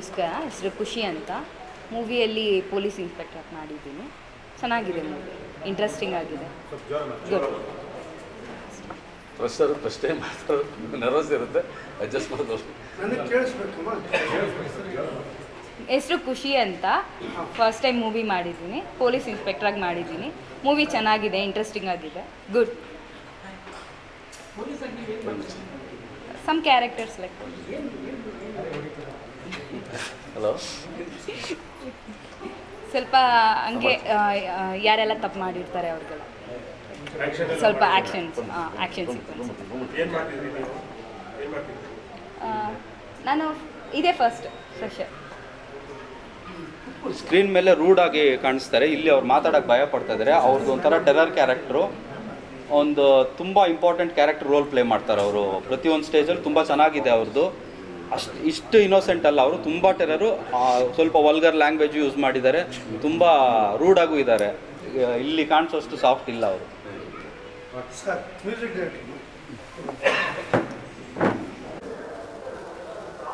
ನಮಸ್ಕಾರ ಹೆಸರು ಖುಷಿ ಅಂತ ಮೂವಿಯಲ್ಲಿ ಪೊಲೀಸ್ ಇನ್ಸ್ಪೆಕ್ಟರ್ ಮಾಡಿದ್ದೀನಿ. ಚೆನ್ನಾಗಿದೆ ಮೂವಿ. ಇಂಟ್ರೆಸ್ಟಿಂಗ್ ಆಗಿದೆ. ಫಸ್ಟ್ ಫಸ್ಟ್ ಟೈಮ್ ನರ್ವಸ್ ಇರುತ್ತೆ. ಅಡ್ಜಸ್ಟ್ ಮಾಡೋದು. ಹೆಸರು ಖುಷಿ ಅಂತ ಫಸ್ಟ್ ಟೈಮ್ ಮೂವಿ ಮಾಡಿದ್ದೀನಿ. ಪೊಲೀಸ್ ಇನ್ಸ್ಪೆಕ್ಟರ್ ಆಗಿ ಮಾಡಿದ್ದೀನಿ. ಮೂವಿ ಚೆನ್ನಾಗಿದೆ ಇಂಟ್ರೆಸ್ಟಿಂಗ್ ಆಗಿದೆ. Good some characters like hello ಸ್ವಲ್ಪ ಹಂಗೆ ಯಾರೆಲ್ಲ ತಪ್ಪು ಮಾಡಿರ್ತಾರೆ ಅವ್ರಿಗೆಲ್ಲ? ಸ್ವಲ್ಪ ಆ್ಯಕ್ಷನ್ಸ್ ಆ್ಯಕ್ಷನ್ ಸೀಕ್ವೆನ್ಸ್ ನಾನು ಇದೇ ಫಸ್ಟ್ ಫ್ರೆಶರ್ ಸ್ಕ್ರೀನ್ ಮೇಲೆ ರೂಡ್ ಆಗಿ ಕಾಣಿಸ್ತಾರೆ. ಇಲ್ಲಿ ಅವ್ರು ಮಾತಾಡೋಕೆ ಭಯ ಪಡ್ತಾ ಇದ್ದಾರೆ ಅವ್ರದ್ದು ಒಂಥರ ಟೆರರ್ ಕ್ಯಾರೆಕ್ಟ್ರು ಒಂದು ತುಂಬ ಇಂಪಾರ್ಟೆಂಟ್ ಕ್ಯಾರೆಕ್ಟರ್ ರೋಲ್ ಪ್ಲೇ ಮಾಡ್ತಾರೆ ಅವರು. ಪ್ರತಿಯೊಂದು ಸ್ಟೇಜಲ್ಲಿ ತುಂಬ ಚೆನ್ನಾಗಿದೆ ಅವ್ರದ್ದು ಅಷ್ಟು ಇಷ್ಟು ಇನ್ನೋಸೆಂಟ್ ಅಲ್ಲ ಅವರು. ತುಂಬ ಟೆರರು ಸ್ವಲ್ಪ ವಲ್ಗರ್ ಲ್ಯಾಂಗ್ವೇಜ್ ಯೂಸ್ ಮಾಡಿದ್ದಾರೆ. ತುಂಬ ರೂಡಾಗೂ ಇದ್ದಾರೆ. ಇಲ್ಲಿ ಕಾಣಿಸೋಷ್ಟು ಸಾಫ್ಟ್ ಇಲ್ಲ ಅವರು.